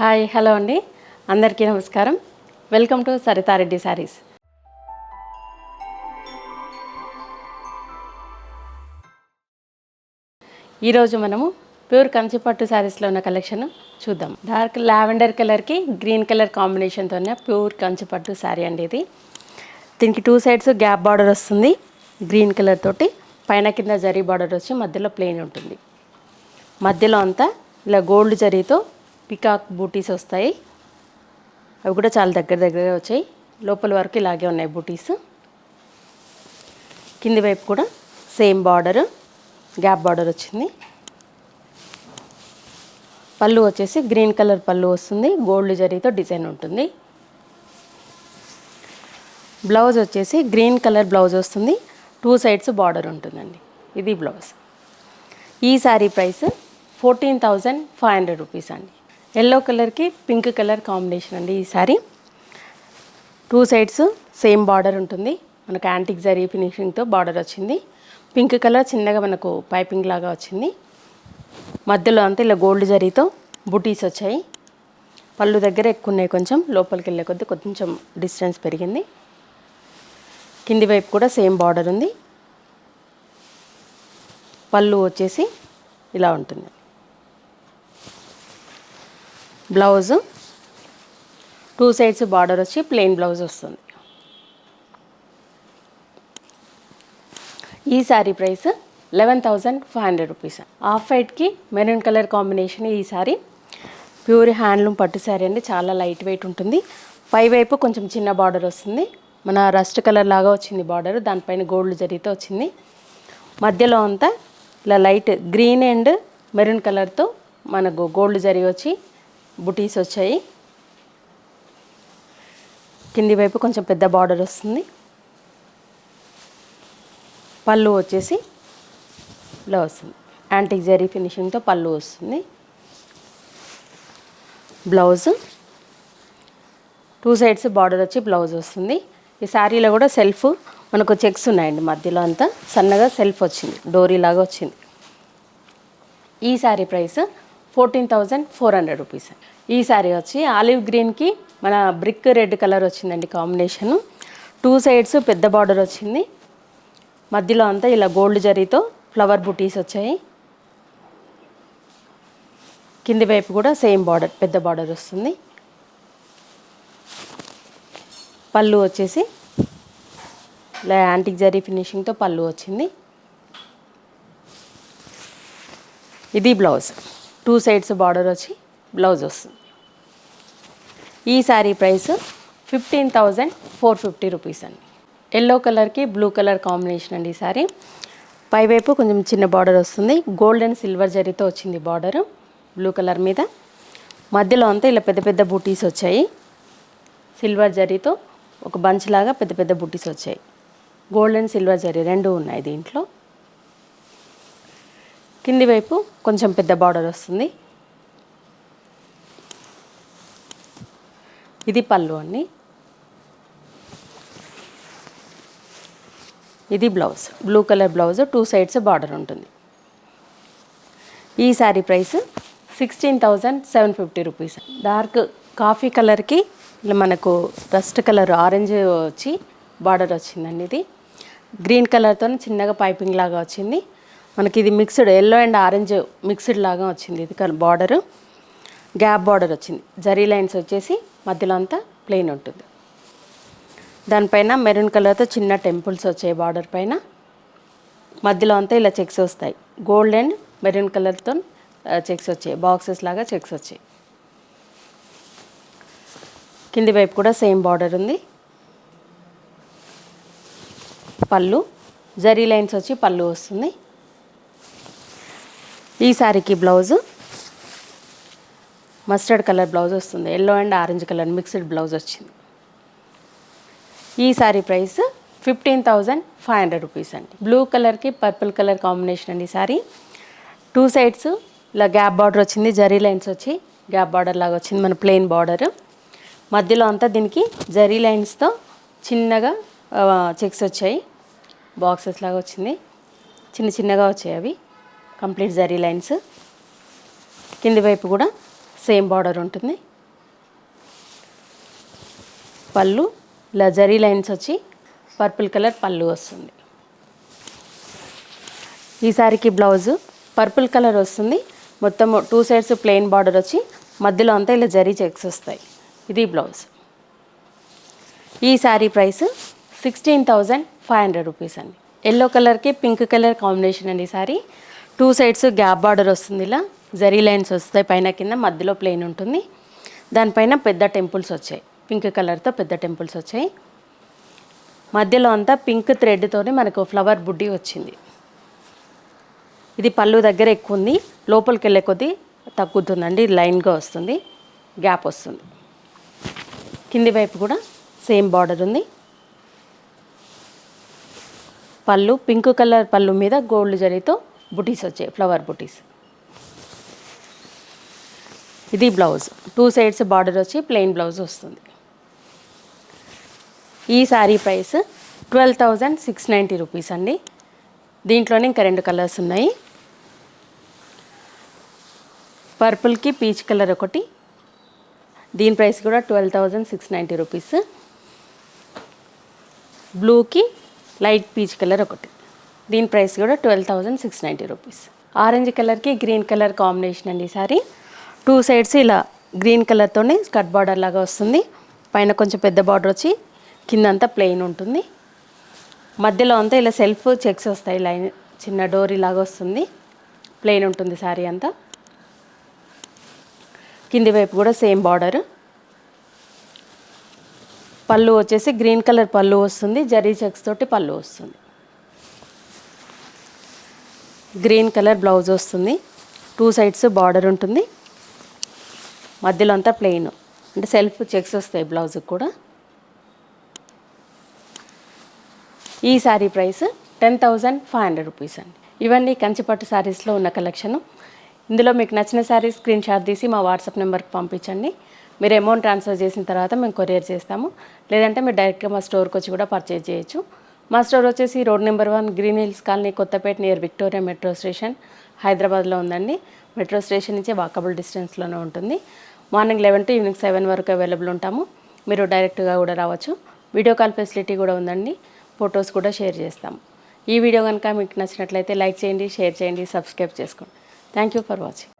Hi hello అండి. అందరికీ నమస్కారం. వెల్కమ్ టు సరితారెడ్డి శారీస్ ఈరోజు మనము ప్యూర్ కంచిపట్టు శారీస్లో ఉన్న కలెక్షన్ చూద్దాం. డార్క్ లావెండర్ కలర్కి గ్రీన్ కలర్ కాంబినేషన్తో ఉన్న ప్యూర్ కంచిపట్టు శారీ అండి ఇది. దీనికి టూ సైడ్స్ గ్యాప్ బార్డర్ వస్తుంది. గ్రీన్ కలర్ తోటి పైన కింద జరీ బార్డర్ వచ్చి మధ్యలో ప్లెయిన్ ఉంటుంది. మధ్యలో అంతా ఇలా గోల్డ్ జరీతో పికాక్ బూటీస్ వస్తాయి. అవి కూడా చాలా దగ్గర దగ్గరగా వచ్చాయి. లోపల వరకు ఇలాగే ఉన్నాయి బూటీస్. కింది వైపు కూడా సేమ్ బార్డర్ గ్యాప్ బార్డర్ వచ్చింది. పళ్ళు వచ్చేసి గ్రీన్ కలర్ పళ్ళు వస్తుంది. గోల్డ్ జరీతో డిజైన్ ఉంటుంది. బ్లౌజ్ వచ్చేసి గ్రీన్ కలర్ బ్లౌజ్ వస్తుంది. టూ సైడ్స్ బార్డర్ ఉంటుందండి. ఇది బ్లౌజ్. ఈ sari price fourteen thousand five hundred rupees అండి. ఎల్లో కలర్కి పింక్ కలర్ కాంబినేషన్ అండి ఈ sari two sides same border ఉంటుంది. మనకు యాంటిక్ జరీ ఫినిషింగ్తో బార్డర్ వచ్చింది. పింక్ కలర్ చిన్నగా మనకు పైపింగ్ లాగా వచ్చింది. మధ్యలో అంతా ఇలా గోల్డ్ జరీతో బుటీస్ వచ్చాయి. పళ్ళు దగ్గర ఎక్కువ ఉన్నాయి కొంచెం లోపలికి వెళ్ళే కొద్దీ కొంచెం డిస్టెన్స్ పెరిగింది. కింది వైపు కూడా సేమ్ బార్డర్ ఉంది. పళ్ళు వచ్చేసి ఇలా ఉంటుంది. బ్లౌజ్. టూ సైడ్స్ బార్డర్ వచ్చి ప్లెయిన్ బ్లౌజ్ వస్తుంది. ఈ sari price eleven thousand five hundred rupees. Off వైట్కి maroon colour combination ఈ శారీ. ప్యూర్ హ్యాండ్లూమ్ పట్టు శారీ అండి చాలా లైట్ వెయిట్ ఉంటుంది. పై వైపు కొంచెం చిన్న బార్డర్ వస్తుంది. మన రస్ట్ కలర్ లాగా వచ్చింది బార్డర్ దానిపైన గోల్డ్ జరిగితే వచ్చింది. మధ్యలో అంతా ఇలా లైట్ గ్రీన్ అండ్ మెరూన్ కలర్తో మనకు గోల్డ్ జరిగి వచ్చి బుటీస్ వచ్చాయి. కింది వైపు కొంచెం పెద్ద బార్డర్ వస్తుంది. పళ్ళు వచ్చేసి ఇలా వస్తుంది యాంటిక్ జరీ ఫినిషింగ్తో పళ్ళు వస్తుంది. బ్లౌజ్. టూ సైడ్స్ బార్డర్ వచ్చి బ్లౌజ్ వస్తుంది. ఈ శారీలో కూడా సెల్ఫ్ మనకు చెక్స్ ఉన్నాయండి మధ్యలో అంతా. సన్నగా సెల్ఫ్ వచ్చింది. డోరీ లాగా వచ్చింది. ఈ sari price fourteen thousand four hundred rupees ఈ శారీ వచ్చి ఆలివ్ గ్రీన్కి మన బ్రిక్ రెడ్ కలర్ వచ్చిందండి కాంబినేషను. టూ సైడ్స్ పెద్ద బార్డర్ వచ్చింది. మధ్యలో అంతా ఇలా గోల్డ్ జరీతో ఫ్లవర్ బుటీస్ వచ్చాయి. కింది వైపు కూడా సేమ్ బార్డర్ పెద్ద బార్డర్ వస్తుంది. పళ్ళు వచ్చేసి ఇలా యాంటిక్ జరీ ఫినిషింగ్తో పళ్ళు వచ్చింది. ఇది బ్లౌజ్. టూ సైడ్స్ బార్డర్ వచ్చి బ్లౌజ్ వస్తుంది. ఈ sari price fifteen thousand four fifty rupees అండి. ఎల్లో కలర్కి బ్లూ కలర్ కాంబినేషన్ అండి ఈ శారీ. పైవైపు కొంచెం చిన్న బార్డర్ వస్తుంది. గోల్డ్ అండ్ సిల్వర్ జరీతో వచ్చింది బార్డర్. బ్లూ కలర్ మీద. మధ్యలో అంతా ఇలా పెద్ద పెద్ద బూటీస్ వచ్చాయి. సిల్వర్ జరీతో ఒక బంచ్ లాగా పెద్ద పెద్ద బుట్టీస్ వచ్చాయి. గోల్డ్ అండ్ సిల్వర్ జరీ రెండు ఉన్నాయి దీంట్లో. కింది వైపు కొంచెం పెద్ద బార్డర్ వస్తుంది. ఇది పళ్ళు అండి. ఇది blouse. Blue colour blouse two sides border ఉంటుంది. ఈ sari price sixteen thousand seven fifty rupees. Dark coffee కలర్కి మనకు డస్ట్ కలర్ ఆరెంజ్ వచ్చి బార్డర్ వచ్చిందండి ఇది. గ్రీన్ కలర్తో చిన్నగా పైపింగ్ లాగా వచ్చింది. మనకి ఇది mixed yellow and orange mixed లాగా వచ్చింది. ఇది బార్డర్ గ్యాప్ బార్డర్ వచ్చింది. జరీ లైన్స్ వచ్చేసి మధ్యలో అంతా ప్లెయిన్ ఉంటుంది. దానిపైన మెరూన్ కలర్తో చిన్న టెంపుల్స్ వచ్చాయి బార్డర్ పైన. మధ్యలో అంతా ఇలా చెక్స్ వస్తాయి. గోల్డ్ అండ్ మెరూన్ కలర్తో చెక్స్ వచ్చాయి. బాక్సెస్ లాగా చెక్స్ వచ్చాయి. కింది వైపు కూడా సేమ్ బార్డర్ ఉంది. పళ్ళు జరీ లైన్స్ వచ్చి పళ్ళు వస్తుంది. ఈ శారీకి బ్లౌజు. మస్టర్డ్ కలర్ బ్లౌజ్ వస్తుంది. Yellow and orange colour mixed blouse వచ్చింది. ఈ sari price fifteen thousand five hundred rupees అండి. బ్లూ కలర్కి పర్పుల్ కలర్ కాంబినేషన్ అండి శారీ టూ సైడ్స్ ఇలా గ్యాప్ బార్డర్ వచ్చింది జరీ లైన్స్ వచ్చి గ్యాప్ బార్డర్ లాగా వచ్చింది మన ప్లెయిన్ బార్డర్ మధ్యలో అంతా దీనికి జరీ లైన్స్తో చిన్నగా చెక్స్ వచ్చాయి. బాక్సెస్ లాగా వచ్చింది. చిన్న చిన్నగా వచ్చాయి అవి. Complete zari lines. కింది వైపు కూడా సేమ్ బార్డర్ ఉంటుంది. పళ్ళు ఇలా జరీ లైన్స్ వచ్చి పర్పుల్ కలర్ పళ్ళు వస్తుంది. ఈ సారీకి బ్లౌజు పర్పుల్ కలర్ వస్తుంది. మొత్తం టూ సైడ్స్ ప్లెయిన్ బార్డర్ వచ్చి మధ్యలో అంతా ఇలా జరీ చెక్స్ వస్తాయి. ఇది బ్లౌజ్. ఈ sari price sixteen thousand five hundred rupees అండి. ఎల్లో కలర్కి పింక్ కలర్ కాంబినేషన్ అండి ఈ sari. Two sides gap border వస్తుంది ఇలా జరీ లైన్స్ వస్తాయి పైన కింద మధ్యలో ప్లెయిన్ ఉంటుంది. దానిపైన పెద్ద టెంపుల్స్ వచ్చాయి. పింక్ కలర్తో పెద్ద టెంపుల్స్ వచ్చాయి. మధ్యలో అంతా పింక్ థ్రెడ్తోనే మనకు ఫ్లవర్ బుడ్డి వచ్చింది. ఇది పళ్ళు దగ్గర ఎక్కువ ఉంది. లోపలికి వెళ్ళే కొద్దీ తగ్గుతుందండి లైన్గా వస్తుంది గ్యాప్ వస్తుంది. కింది వైపు కూడా సేమ్ బార్డర్ ఉంది. పళ్ళు పింక్ కలర్ పళ్ళు మీద గోల్డ్ జరీతో బుటీస్ వచ్చాయి ఫ్లవర్ బుటీస్. ఇది బ్లౌజ్. టూ సైడ్స్ బార్డర్ వచ్చి ప్లెయిన్ బ్లౌజ్ వస్తుంది. ఈ sari price twelve thousand six ninety rupees అండి. దీంట్లోనే ఇంకా రెండు కలర్స్ ఉన్నాయి. పర్పుల్కి పీచ్ కలర్ ఒకటి. దీని ప్రైస్ కూడా twelve thousand six ninety rupees. బ్లూకి లైట్ పీచ్ కలర్ ఒకటి. దీని ప్రైస్ కూడా twelve thousand six ninety rupees. Orange కలర్కి గ్రీన్ కలర్ కాంబినేషన్ అండి సారీ. టూ సైడ్స్ ఇలా గ్రీన్ కలర్తోనే కట్ బార్డర్ లాగా వస్తుంది. పైన కొంచెం పెద్ద బార్డర్ వచ్చి కింద అంతా ప్లెయిన్ ఉంటుంది. మధ్యలో అంతా ఇలా సెల్ఫ్ చెక్స్ వస్తాయి లైన్ చిన్న డోరీ లాగా వస్తుంది. ప్లెయిన్ ఉంటుంది శారీ అంతా. కింది వైపు కూడా సేమ్ బార్డర్. పళ్ళు వచ్చేసి గ్రీన్ కలర్ పళ్ళు వస్తుంది జరీ చెక్స్ తోటి పళ్ళు వస్తుంది. గ్రీన్ కలర్ బ్లౌజ్ వస్తుంది. టూ సైడ్స్ బార్డర్ ఉంటుంది. మధ్యలో అంతా ప్లెయిన్. అంటే సెల్ఫ్ చెక్స్ వస్తాయి బ్లౌజ్కి కూడా. ఈ sari price ten thousand five hundred rupees అండి. ఇవన్నీ కంచిపట్టు శారీస్లో ఉన్న కలెక్షను. ఇందులో మీకు నచ్చిన శారీ స్క్రీన్ షాట్ తీసి మా వాట్సాప్ నెంబర్కి పంపించండి. మీరు అమౌంట్ ట్రాన్స్ఫర్ చేసిన తర్వాత మేము కొరియర్ చేస్తాము. లేదంటే మీరు డైరెక్ట్గా మా స్టోర్కి వచ్చి కూడా పర్చేజ్ చేయొచ్చు. మా స్టోర్ వచ్చేసి road number one Green Hills Colony Kothapet near Victoria metro station. హైదరాబాద్లో ఉందండి. మెట్రో స్టేషన్ నుంచి వాకబుల్ డిస్టెన్స్లోనే ఉంటుంది. Morning eleven to evening seven వరకు అవైలబుల్ ఉంటాము. మీరు డైరెక్ట్గా కూడా రావచ్చు. వీడియో కాల్ ఫెసిలిటీ కూడా ఉందండి. ఫొటోస్ కూడా షేర్ చేస్తాము ఈ వీడియో కనుక మీకు నచ్చినట్లయితే లైక్ చేయండి షేర్ చేయండి సబ్స్క్రైబ్ చేసుకోండి. Thank you for watching.